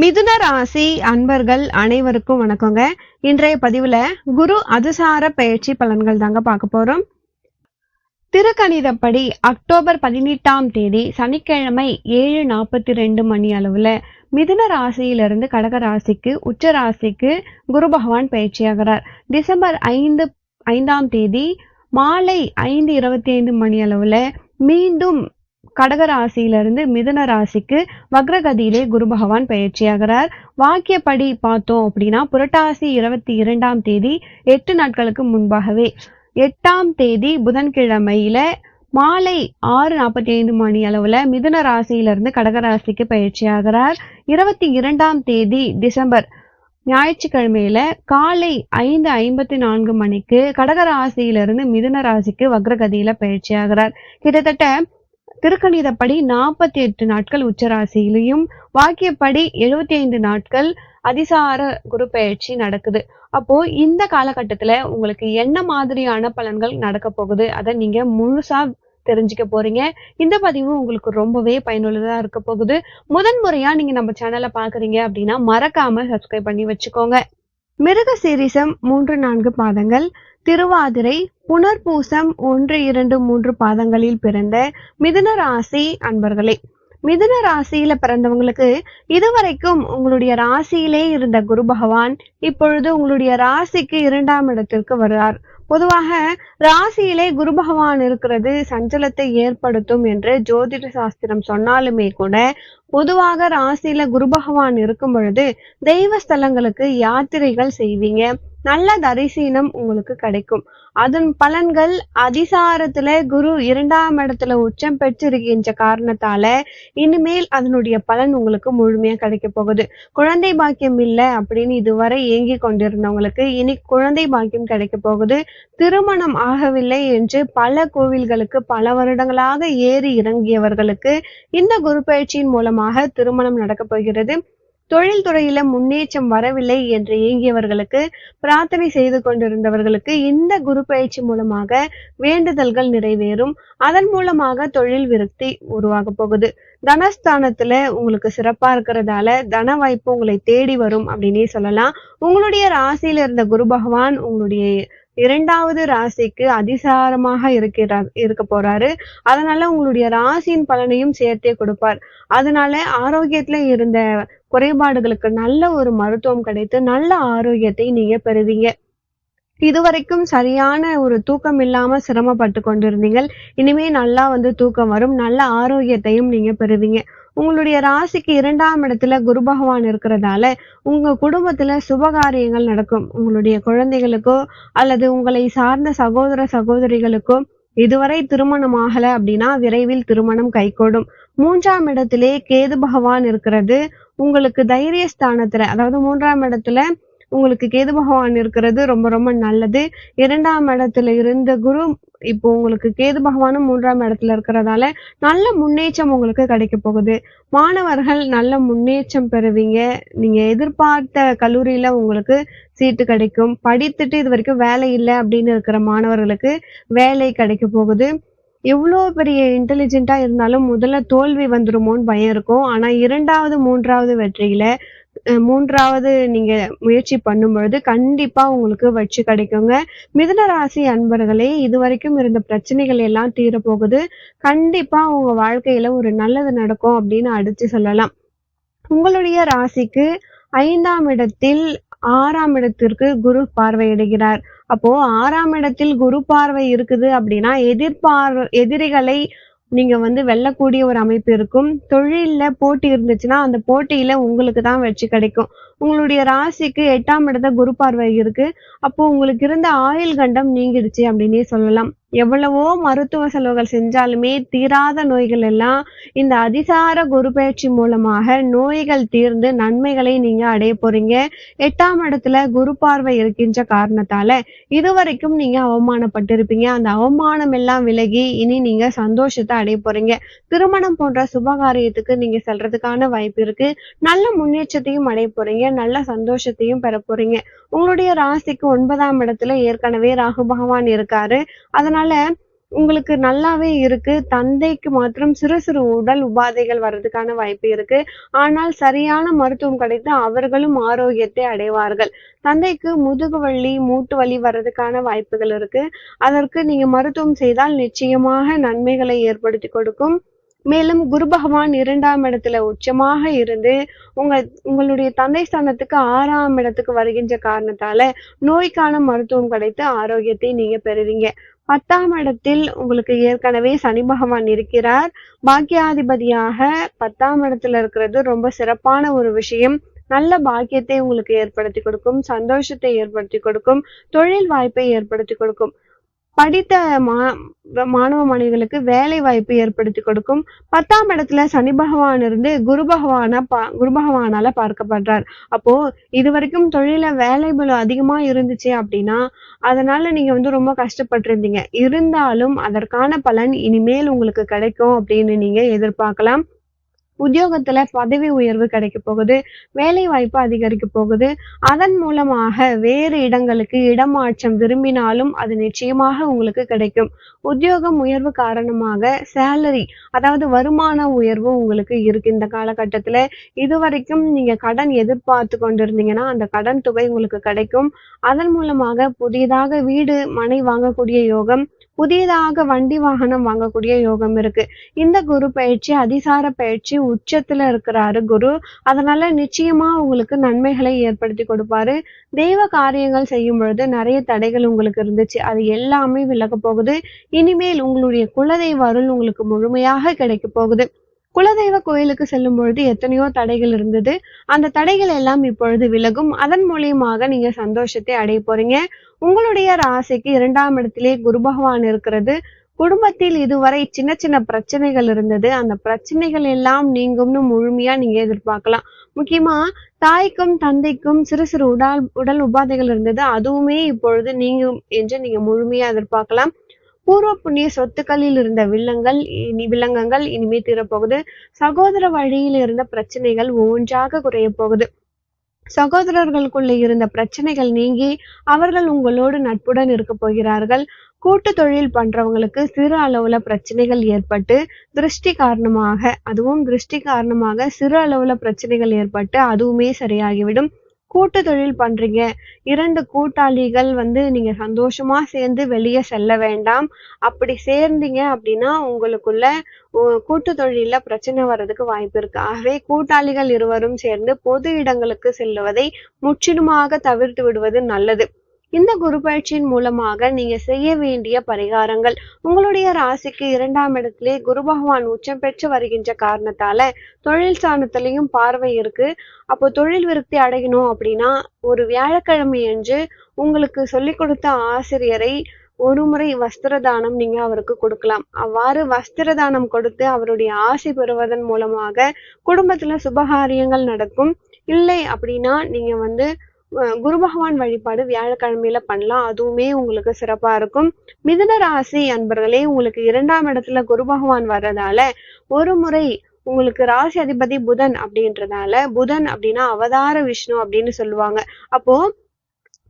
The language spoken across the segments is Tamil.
மிதுன ராசி அன்பர்கள் அனைவருக்கும் வணக்கங்க. இன்றைய பதிவுல குரு அதிசார பயிற்சி பலன்கள் தாங்க பார்க்க போறோம். திருக்கணிதப்படி அக்டோபர் பதினெட்டாம் தேதி சனிக்கிழமை ஏழு நாற்பத்தி ரெண்டு மணி அளவுல மிதுன ராசியிலிருந்து கடக ராசிக்கு உச்ச ராசிக்கு குரு பகவான் பயிற்சியாகிறார் டிசம்பர் ஐந்து ஐந்தாம் தேதி மாலை ஐந்து இருபத்தி ஐந்து மணி அளவுல மீண்டும் கடக ராசியிலிருந்து மிதுன ராசிக்கு வக்ரகதியிலே குரு பகவான் பயிற்சியாகிறார். வாக்கியப்படி பார்த்தோம் அப்படின்னா புரட்டாசி இருபத்தி இரண்டாம் தேதி எட்டு நாட்களுக்கு முன்பாகவே எட்டாம் தேதி புதன்கிழமையில மாலை ஆறு நாற்பத்தி ஐந்து மணி அளவுல மிதுன ராசியிலிருந்து கடகராசிக்கு பயிற்சியாகிறார். இருபத்தி இரண்டாம் தேதி டிசம்பர் ஞாயிற்றுக்கிழமையில காலை ஐந்து ஐம்பத்தி நான்கு மணிக்கு கடகராசியிலிருந்து மிதுன ராசிக்கு வக்ரகதியில பயிற்சியாகிறார். கிட்டத்தட்ட திருக்கணிதப்படி நாற்பத்தி எட்டு நாட்கள் உச்சராசியிலையும் வாக்கியப்படி எழுபத்தி ஐந்து நாட்கள் அதிசார குரு பயிற்சி நடக்குது. அப்போ இந்த காலகட்டத்துல உங்களுக்கு என்ன மாதிரியான பலன்கள் நடக்க போகுது? அதை நீங்க முழுசா தெரிஞ்சுக்க போறீங்க. இந்த பதிவு உங்களுக்கு ரொம்பவே பயனுள்ளதா இருக்க போகுது. முதன் முறையா நீங்க நம்ம சேனலை பாக்குறீங்க அப்படின்னா மறக்காம சப்ஸ்கிரைப் பண்ணி வச்சுக்கோங்க. மிருக சீரிசம் மூன்று நான்கு பாதங்கள். திருவாதிரை புனர்பூசம் ஒன்று இரண்டு மூன்று பாதங்களில் பிறந்த மிதுன ராசி அன்பர்களே. மிதுன ராசியில பிறந்தவங்களுக்கு இதுவரைக்கும் உங்களுடைய ராசியிலே இருந்த குரு பகவான் இப்பொழுது உங்களுடைய ராசிக்கு இரண்டாம் இடத்திற்கு வருகிறார் பொதுவாக ராசியிலே குரு பகவான் இருக்கிறது சஞ்சலத்தை ஏற்படுத்தும் என்று ஜோதிட சாஸ்திரம் சொன்னாலுமே கூட பொதுவாக ராசியில குரு பகவான் இருக்கும் பொழுது தெய்வ ஸ்தலங்களுக்கு யாத்திரைகள் செய்வீங்க. நல்ல தரிசீனம் உங்களுக்கு கிடைக்கும். அதன் பலன்கள் அதிசாரத்துல குரு இரண்டாம் இடத்துல உச்சம் பெற்றிருக்கின்ற காரணத்தால இனிமேல் அதனுடைய பலன் உங்களுக்கு முழுமையா கிடைக்க போகுது. குழந்தை பாக்கியம் இல்லை அப்படின்னு இதுவரை ஏங்கி கொண்டிருந்தவங்களுக்கு இனி குழந்தை பாக்கியம் கிடைக்க போகுது. திருமணம் ஆகவில்லை என்று பல கோவில்களுக்கு பல வருடங்களாக ஏறி இறங்கியவர்களுக்கு இந்த குரு பயிற்சியின் மூலமாக திருமணம் நடக்க போகிறது. தொழில் துறையில முன்னேற்றம் வரவில்லை என்று ஏங்கியவர்களுக்கு பிரார்த்தனை செய்து கொண்டிருந்தவர்களுக்கு இந்த குரு பயிற்சி மூலமாக வேண்டுதல்கள் நிறைவேறும். அதன் மூலமாக தொழில் விருத்தி உருவாக போகுது. தனஸ்தானத்துல உங்களுக்கு சிறப்பா இருக்கிறதால தன வாய்ப்பு உங்களை தேடி வரும் அப்படின்னே சொல்லலாம். உங்களுடைய ராசியில இருந்த குரு பகவான் உங்களுடைய இரண்டாவது ராசிக்கு அதிசாரமாக இருக்கிறார் இருக்க போறாரு. அதனால உங்களுடைய ராசியின் பலனையும் சேர்த்தே கொடுப்பார். அதனால ஆரோக்கியத்துல இருந்த குறைபாடுகளுக்கு நல்ல ஒரு மருத்துவம் கிடைத்து நல்ல ஆரோக்கியத்தை நீங்க பெறுவீங்க. இதுவரைக்கும் சரியான ஒரு தூக்கம் இல்லாம சிரமப்பட்டு கொண்டிருந்தீங்கள் இனிமே நல்லா வந்து தூக்கம் வரும். நல்ல ஆரோக்கியத்தையும் நீங்க பெறுவீங்க. உங்களுடைய ராசிக்கு இரண்டாம் இடத்துல குரு பகவான் இருக்கிறதால உங்க குடும்பத்துல சுபகாரியங்கள் நடக்கும். உங்களுடைய குழந்தைகளுக்கோ அல்லது உங்களை சார்ந்த சகோதர சகோதரிகளுக்கோ இதுவரை திருமணம் ஆகல அப்படின்னா விரைவில் திருமணம் கைகூடும். மூன்றாம் இடத்திலே கேது பகவான் இருக்கிறது. உங்களுக்கு தைரிய ஸ்தானத்துல அதாவது மூன்றாம் இடத்துல உங்களுக்கு கேது பகவான் இருக்கிறது ரொம்ப ரொம்ப நல்லது. இரண்டாம் இடத்துல இருந்த குரு இப்போ உங்களுக்கு கேது பகவானும் மூன்றாம் இடத்துல இருக்கிறதால நல்ல முன்னேற்றம் உங்களுக்கு கிடைக்க போகுது. மாணவர்கள் நல்ல முன்னேற்றம் பெறுவீங்க. நீங்க எதிர்பார்த்த கல்லூரியில உங்களுக்கு சீட்டு கிடைக்கும். படித்துட்டு இது வரைக்கும் வேலை இல்லை அப்படின்னு இருக்கிற மாணவர்களுக்கு வேலை கிடைக்க போகுது. எவ்வளோ பெரிய இன்டெலிஜென்ட்டாக இருந்தாலும் முதல்ல தோல்வி வந்துருமோன்னு பயம் இருக்கும். ஆனால் இரண்டாவது மூன்றாவது வெற்றியில மூன்றாவது நீங்க முயற்சி பண்ணும் பொழுது கண்டிப்பா உங்களுக்கு வெற்றி கிடைக்குங்க. மிதுன ராசி அன்பர்களே இது வரைக்கும் இருந்த பிரச்சனைகள் எல்லாம் தீரப்போகுது. கண்டிப்பா உங்க வாழ்க்கையில ஒரு நல்லது நடக்கும் அப்படின்னு அடிச்சு சொல்லலாம். உங்களுடைய ராசிக்கு ஐந்தாம் இடத்தில் ஆறாம் இடத்திற்கு குரு பார்வையிடுகிறார். அப்போ ஆறாம் இடத்தில் குரு பார்வை இருக்குது அப்படின்னா எதிர்பார் எதிரிகளை நீங்க வந்து வெல்லக்கூடிய ஒரு அமைப்பு இருக்கும். தொழில்ல போட்டி இருந்துச்சுன்னா அந்த போட்டியில உங்களுக்கு தான் வெற்றி கிடைக்கும். உங்களுடைய ராசிக்கு எட்டாம் இடத்த குரு பார்வை இருக்கு. அப்போ உங்களுக்கு இருந்த ஆயுள் கண்டம் நீங்கிடுச்சு அப்படின்னே சொல்லலாம். எவ்வளவோ மருத்துவ செலவுகள் செஞ்சாலுமே தீராத நோய்கள் எல்லாம் இந்த அதிசார குரு பயிற்சி மூலமாக நோய்கள் தீர்ந்து நன்மைகளை நீங்க அடைய போறீங்க. எட்டாம் இடத்துல குரு பார்வை இருக்கின்ற காரணத்தால இதுவரைக்கும் நீங்க அவமானப்பட்டிருப்பீங்க. அந்த அவமானம் எல்லாம் விலகி இனி நீங்க சந்தோஷத்தை அடைய போறீங்க. திருமணம் போன்ற சுபகாரியத்துக்கு நீங்க செல்றதுக்கான வாய்ப்பு இருக்கு. நல்ல முன்னேற்றத்தையும் அடைய போறீங்க. நல்ல சந்தோஷத்தையும் பெற போறீங்க. உங்களுடைய ராசிக்கு ஒன்பதாம் இடத்துல ஏற்கனவே ராகு பகவான் இருக்காரு. அதனால அதனால உங்களுக்கு நல்லாவே இருக்கு. தந்தைக்கு மாத்திரம் சிறு சிறு உடல் உபாதைகள் வர்றதுக்கான வாய்ப்பு இருக்கு. ஆனால் சரியான மருத்துவம் கிடைத்து அவர்களும் ஆரோக்கியத்தை அடைவார்கள். தந்தைக்கு முதுகு வலி மூட்டு வலி வர்றதுக்கான வாய்ப்புகள் இருக்கு. அதற்கு நீங்க மருத்துவம் செய்தால் நிச்சயமாக நன்மைகளை ஏற்படுத்தி கொடுக்கும். மேலும் குரு பகவான் இரண்டாம் இடத்துல உச்சமாக இருந்து உங்க உங்களுடைய தந்தை ஸ்தானத்துக்கு ஆறாம் இடத்துக்கு வருகின்ற காரணத்தால நோய்க்கான மருத்துவம் கிடைத்து ஆரோக்கியத்தை நீங்க பெறுவீங்க. பத்தாம் இடத்தில் உங்களுக்கு ஏற்கனவே சனி பகவான் இருக்கிறார். பாக்கியாதிபதியாக பத்தாம் இடத்துல இருக்கிறது ரொம்ப சிறப்பான ஒரு விஷயம். நல்ல பாக்கியத்தை உங்களுக்கு ஏற்படுத்தி கொடுக்கும் சந்தோஷத்தை ஏற்படுத்தி கொடுக்கும் தொழில் வாய்ப்பை ஏற்படுத்தி கொடுக்கும். படித்த மா மாணவ மாணவிகளுக்கு வேலை வாய்ப்பு ஏற்படுத்தி கொடுக்கும். பத்தாம் இடத்துல சனி பகவான் இருந்து குரு பகவான பா குரு பகவானால பார்க்கப்படுறார். அப்போ இது வரைக்கும் தொழில வேலை பலம் அதிகமா இருந்துச்சு அப்படின்னா அதனால நீங்க வந்து ரொம்ப கஷ்டப்பட்டிருந்தீங்க. இருந்தாலும் அதற்கான பலன் இனிமேல் உங்களுக்கு கிடைக்கும் அப்படின்னு நீங்க எதிர்பார்க்கலாம். உத்தியோகத்துல பதவி உயர்வு கிடைக்க போகுது வேலை வாய்ப்பு அதிகரிக்க போகுது. அதன் மூலமாக வேறு இடங்களுக்கு இடமாற்றம் விரும்பினாலும் அது நிச்சயமாக உங்களுக்கு கிடைக்கும். உத்தியோகம் உயர்வு காரணமாக சேலரி அதாவது வருமான உயர்வு உங்களுக்கு இருக்கு. இந்த காலகட்டத்துல இதுவரைக்கும் நீங்க கடன் எதிர்பார்த்து கொண்டிருந்தீங்கன்னா அந்த கடன் தொகை உங்களுக்கு கிடைக்கும். அதன் மூலமாக புதியதாக வீடு மனை வாங்கக்கூடிய யோகம் புதியதாக வண்டி வாகனம் வாங்கக்கூடிய யோகம் இருக்கு. இந்த குரு பயிற்சி அதிசார பயிற்சி உச்சத்துல இருக்கிறாரு குரு. அதனால நிச்சயமா உங்களுக்கு நன்மைகளை ஏற்படுத்தி கொடுப்பாரு. தெய்வ காரியங்கள் செய்யும் பொழுது நிறைய தடைகள் உங்களுக்கு இருந்துச்சு. அது எல்லாமே விலக போகுது. இனிமேல் உங்களுடைய குலதெய்வ அருள் உங்களுக்கு முழுமையாக கிடைக்க போகுது. குலதெய்வ கோயிலுக்கு செல்லும் பொழுது எத்தனையோ தடைகள் இருந்தது. அந்த தடைகள் எல்லாம் இப்பொழுது விலகும். அதன் மூலியமாக நீங்க சந்தோஷத்தை அடைய போறீங்க. உங்களுடைய ராசிக்கு இரண்டாம் இடத்திலே குரு பகவான் இருக்கிறது. குடும்பத்தில் இதுவரை சின்ன சின்ன பிரச்சனைகள் இருந்தது. அந்த பிரச்சனைகள் எல்லாம் நீங்கும்னு முழுமையா நீங்க எதிர்பார்க்கலாம். முக்கியமா தாய்க்கும் தந்தைக்கும் சிறு சிறு உடல் உடல் உபாதைகள் இருந்தது. அதுவுமே இப்பொழுது நீங்கும் என்று நீங்க முழுமையா எதிர்பார்க்கலாம். பூர்வ புண்ணிய சொத்துக்களில் இருந்த வில்லங்கள் இனி வில்லங்கங்கள் இனிமே தீரப்போகுது. சகோதர வழியில் இருந்த பிரச்சனைகள் ஒவ்வொன்றாக குறைய போகுது. சகோதரர்களுக்குள்ள இருந்த பிரச்சனைகள் நீங்கி அவர்கள் உங்களோடு நட்புடன் இருக்க போகிறார்கள். கூட்டு தொழில் பண்றவங்களுக்கு சிறு அளவுல பிரச்சனைகள் ஏற்பட்டு திருஷ்டி காரணமாக அதுவும் திருஷ்டி காரணமாக சிறு அளவுல பிரச்சனைகள் ஏற்பட்டு அதுவுமே சரியாகிவிடும். கூட்டு தொழில் பண்றீங்க. இரண்டு கூட்டாளிகள் வந்து நீங்க சந்தோஷமா சேர்ந்து வெளியே செல்ல வேண்டாம். அப்படி சேர்ந்தீங்க அப்படின்னா உங்களுக்குள்ள கூட்டு தொழில பிரச்சனை வர்றதுக்கு வாய்ப்பு இருக்கு. ஆகவே கூட்டாளிகள் இருவரும் சேர்ந்து பொது இடங்களுக்கு செல்லுவதை முற்றிலுமாக தவிர்த்து விடுவது நல்லது. இந்த குரு பயிற்சியின் மூலமாக நீங்க செய்ய வேண்டிய பரிகாரங்கள் உங்களுடைய ராசிக்கு இரண்டாம் இடத்திலே குரு பகவான் உச்சம் பெற்று வருகின்ற காரணத்தால தொழில் சாணத்திலையும் பார்வை இருக்கு. அப்போ தொழில் விருத்தி அடையணும் அப்படின்னா ஒரு வியாழக்கிழமை அன்று உங்களுக்கு சொல்லிக் கொடுத்த ஆசிரியரை ஒரு முறை வஸ்திர தானம் நீங்க அவருக்கு கொடுக்கலாம். அவ்வாறு வஸ்திர தானம் கொடுத்து அவருடைய ஆசை பெறுவதன் மூலமாக குடும்பத்துல சுபகாரியங்கள் நடக்கும். இல்லை அப்படின்னா நீங்க வந்து குரு பகவான் வழிபாடு வியாழக்கிழமையில பண்ணலாம். அதுவுமே உங்களுக்கு சிறப்பா இருக்கும். மிதுன ராசி அன்பர்களே உங்களுக்கு இரண்டாம் இடத்துல குரு பகவான் வர்றதால ஒரு முறை உங்களுக்கு ராசி அதிபதி புதன் அப்படின்றதால புதன் அப்படின்னா அவதார விஷ்ணு அப்படின்னு சொல்லுவாங்க. அப்போ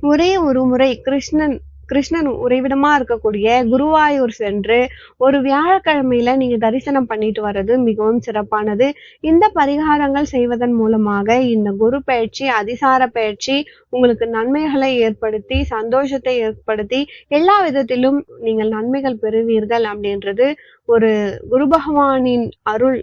ஒரே ஒரு முறை கிருஷ்ணன் கிருஷ்ணன் உறைவிடமா இருக்கக்கூடிய குருவாயூர் சென்று ஒரு வியாழக்கிழமையில நீங்க தரிசனம் பண்ணிட்டு வர்றது மிகவும் சிறப்பானது. இந்த பரிகாரங்கள் செய்வதன் மூலமாக இந்த குரு பயிற்சி அதிசார பயிற்சி உங்களுக்கு நன்மைகளை ஏற்படுத்தி சந்தோஷத்தை ஏற்படுத்தி எல்லா விதத்திலும் நீங்கள் நன்மைகள் பெறுவீர்கள் அப்படின்றது ஒரு குரு பகவானின் அருள்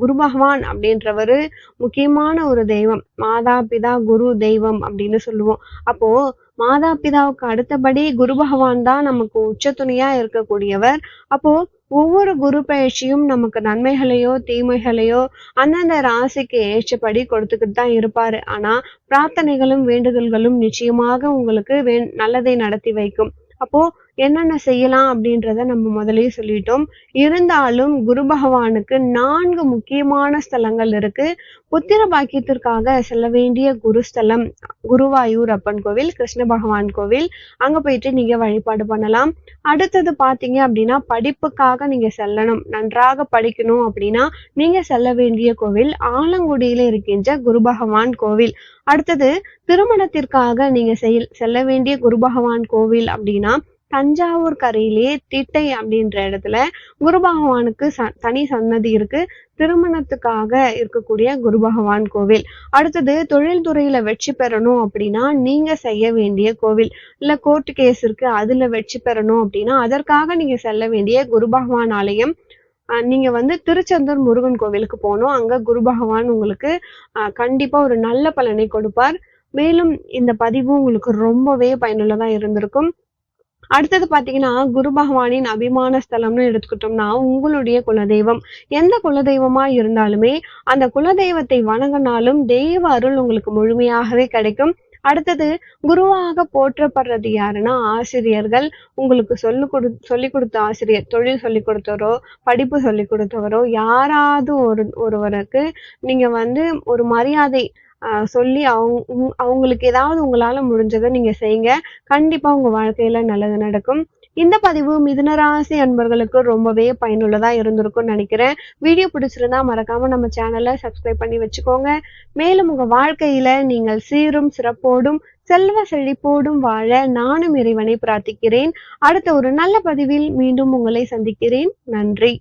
குரு பகவான் அப்படின்றவரு முக்கியமான ஒரு தெய்வம். மாதா பிதா குரு தெய்வம் அப்படின்னு சொல்லுவோம். அப்போ மாதா பிதாவுக்கு அடுத்தபடி குரு பகவான் தான் நமக்கு உச்ச துணியா இருக்கக்கூடியவர். அப்போ ஒவ்வொரு குரு பயிற்சியும் நமக்கு நன்மைகளையோ தீமைகளையோ அந்தந்த ராசிக்கு ஏற்றபடி கொடுத்துக்கிட்டு தான் இருப்பாரு. ஆனா பிரார்த்தனைகளும் வேண்டுதல்களும் நிச்சயமாக உங்களுக்கு வே நல்லதை நடத்தி வைக்கும். அப்போ என்னென்ன செய்யலாம் அப்படின்றத நம்ம முதலே சொல்லிட்டோம். இருந்தாலும் குரு பகவானுக்கு நான்கு முக்கியமான ஸ்தலங்கள் இருக்கு. புத்திர பாக்கியத்திற்காக செல்ல வேண்டிய குருஸ்தலம் குருவாயூர் அப்பன் கோவில் கிருஷ்ண பகவான் கோவில். அங்க போயிட்டு நீங்க வழிபாடு பண்ணலாம். அடுத்தது பாத்தீங்க அப்படின்னா படிப்புக்காக நீங்க செல்லணும். நன்றாக படிக்கணும் அப்படின்னா நீங்க செல்ல வேண்டிய கோவில் ஆலங்குடியில இருக்கின்ற குரு பகவான் கோவில். அடுத்தது திருமணத்திற்காக நீங்க செல் செல்ல வேண்டிய குரு பகவான் கோவில் அப்படின்னா தஞ்சாவூர் கரையிலேயே திட்டை அப்படின்ற இடத்துல குரு பகவானுக்கு ச தனி சன்னதி இருக்கு. திருமணத்துக்காக இருக்கக்கூடிய குரு பகவான் கோவில். அடுத்தது தொழில்துறையில வெற்றி பெறணும் அப்படின்னா நீங்க செய்ய வேண்டிய கோவில். இல்ல கோர்ட்டு கேஸ் இருக்கு அதுல வெற்றி பெறணும் அப்படின்னா அதற்காக நீங்க செல்ல வேண்டிய குரு பகவான் ஆலயம். நீங்க வந்து திருச்செந்தூர் முருகன் கோவிலுக்கு போகணும். அங்க குரு பகவான் உங்களுக்கு கண்டிப்பா ஒரு நல்ல பலனை கொடுப்பார். மேலும் இந்த பதிவு உங்களுக்கு ரொம்பவே பயனுள்ளதா இருந்திருக்கும். அடுத்தது பாத்தீங்கன்னா குரு பகவானின் அபிமான ஸ்தலம்னு எடுத்துக்கிட்டோம்னா உங்களுடைய குலதெய்வம். எந்த குலதெய்வமா இருந்தாலுமே அந்த குலதெய்வத்தை வணங்கினாலும் தெய்வ அருள் உங்களுக்கு முழுமையாகவே கிடைக்கும். அடுத்தது குருவாக போற்றப்படுறது யாருன்னா ஆசிரியர்கள். உங்களுக்கு சொல்லு கொடு சொல்லி கொடுத்த ஆசிரியர் தொழில் சொல்லி கொடுத்தவரோ படிப்பு சொல்லி கொடுத்தவரோ யாராவது ஒரு ஒருவருக்கு நீங்க வந்து ஒரு மரியாதை சொல்லி அவங்க உங்- அவங்களுக்கு ஏதாவது உங்களால் முடிஞ்சதை நீங்கள் செய்யுங்க கண்டிப்பாக உங்கள் வாழ்க்கையில் நல்லது நடக்கும். இந்த பதிவு மிதுனராசி அன்பர்களுக்கு ரொம்பவே பயனுள்ளதா இருந்திருக்கும்னு நினைக்கிறேன். வீடியோ பிடிச்சிருந்தா மறக்காம நம்ம சேனலை சப்ஸ்கிரைப் பண்ணி வச்சுக்கோங்க. மேலும் உங்க வாழ்க்கையில நீங்கள் சீரும் சிறப்போடும் செல்வ செழிப்போடும் வாழ நானும் இறைவனை பிரார்த்திக்கிறேன். அடுத்த ஒரு நல்ல பதிவில் மீண்டும் உங்களை சந்திக்கிறேன். நன்றி.